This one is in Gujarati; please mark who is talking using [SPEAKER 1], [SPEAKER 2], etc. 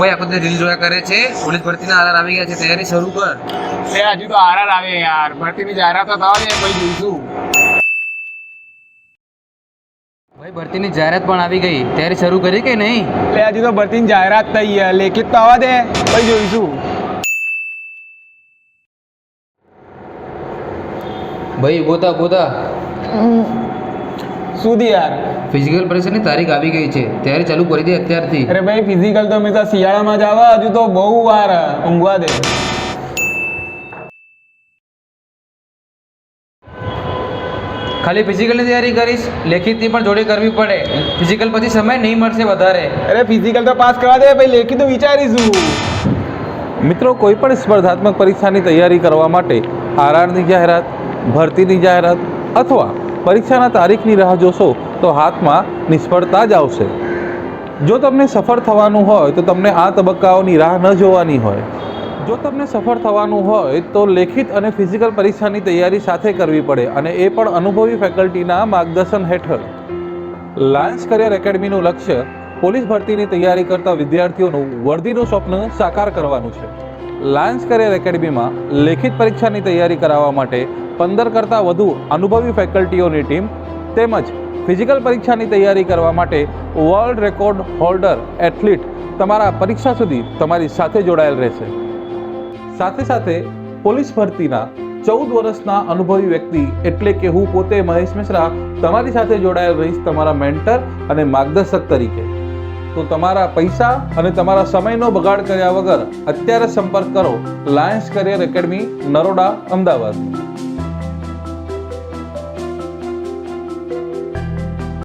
[SPEAKER 1] ભાઈ આખો રીલ જોયા કરે છે. પોલીસ ભરતીના આરાર આવી ગયા છે. તૈયારી શરૂ કર.
[SPEAKER 2] તે હજુ તો આરાર આવે યાર. ભરતીની જાહેરાત તો થવા ને કોઈ જોઈશું
[SPEAKER 1] ભાઈ ભરતીની જાહેરાત પણ આવી ગઈ. તૈયારી શરૂ કરી કે નહીં?
[SPEAKER 2] એટલે હજુ તો ભરતીની જાહેરાત થઈ છે. લેખિત તો આવવા દે પછી જોઈશું
[SPEAKER 1] ભાઈ ગોતા ગોતા
[SPEAKER 2] સુધી યાર?
[SPEAKER 1] ફિઝિકલ પરીક્ષાની તારીખ આવી ગઈ છે. ત્યારે ચાલુ કરી દે અત્યારથી.
[SPEAKER 2] અરે ભાઈ ફિઝિકલ તો હંમેશા શિયાળામાં જ આવે હજુ તો બહુ વાર ઊંઘવા દે.
[SPEAKER 1] ખાલી ફિઝિકલની તૈયારી કરીશ લેખિતની પણ જોડે કરવી પડે. ફિઝિકલ પછી સમય નહીં મળશે વધારે.
[SPEAKER 2] અરે ફિઝિકલ તો પાસ કરવા દે પછી લેખિત તો વિચારીશું.
[SPEAKER 3] મિત્રો કોઈ પણ સ્પર્ધાત્મક પરીક્ષાની તૈયારી કરવા માટે આરઆરની જાહેરાત ભરતીની જાહેરાત અથવા પરીક્ષાના તારીખની રાહ જોશો તો હાથમાં નિષ્ફળતા જ આવશે. જો તમને સફળ થવાનું હોય તો તમને આ તબક્કાઓની રાહ ન જોવાની હોય. જો તમને સફળ થવાનું હોય તો લેખિત અને ફિઝિકલ પરીક્ષાની તૈયારી સાથે કરવી પડે અને એ પણ અનુભવી ફેકલ્ટીના માર્ગદર્શન હેઠળ. લાયન્સ કરિયર એકેડમીનું લક્ષ્ય પોલીસ ભરતીની તૈયારી કરતા વિદ્યાર્થીઓનું વર્દીનું સ્વપ્ન સાકાર કરવાનું છે. લાયન્સ કરિયર એકેડમીમાં લેખિત પરીક્ષાની તૈયારી કરાવવા માટે પંદર કરતાં વધુ અનુભવી ફેકલ્ટીઓની ટીમ તેમજ ફિઝિકલ પરીક્ષાની તૈયારી કરવા માટે વર્લ્ડ રેકોર્ડ હોલ્ડર એથ્લીટ તમારા પરીક્ષા સુધી તમારી સાથે જોડાયેલ રહેશે. સાથે સાથે પોલીસ ભરતીના ચૌદ વર્ષના અનુભવી વ્યક્તિ એટલે કે હું પોતે મહેશ મિશ્રા તમારી સાથે જોડાયેલ રહીશ તમારા મેન્ટર અને માર્ગદર્શક તરીકે. તો તમારા પૈસા અને તમારા સમયનો બગાડ કર્યા વગર અત્યારે સંપર્ક કરો Lions career academy Naroda Ahmedabad.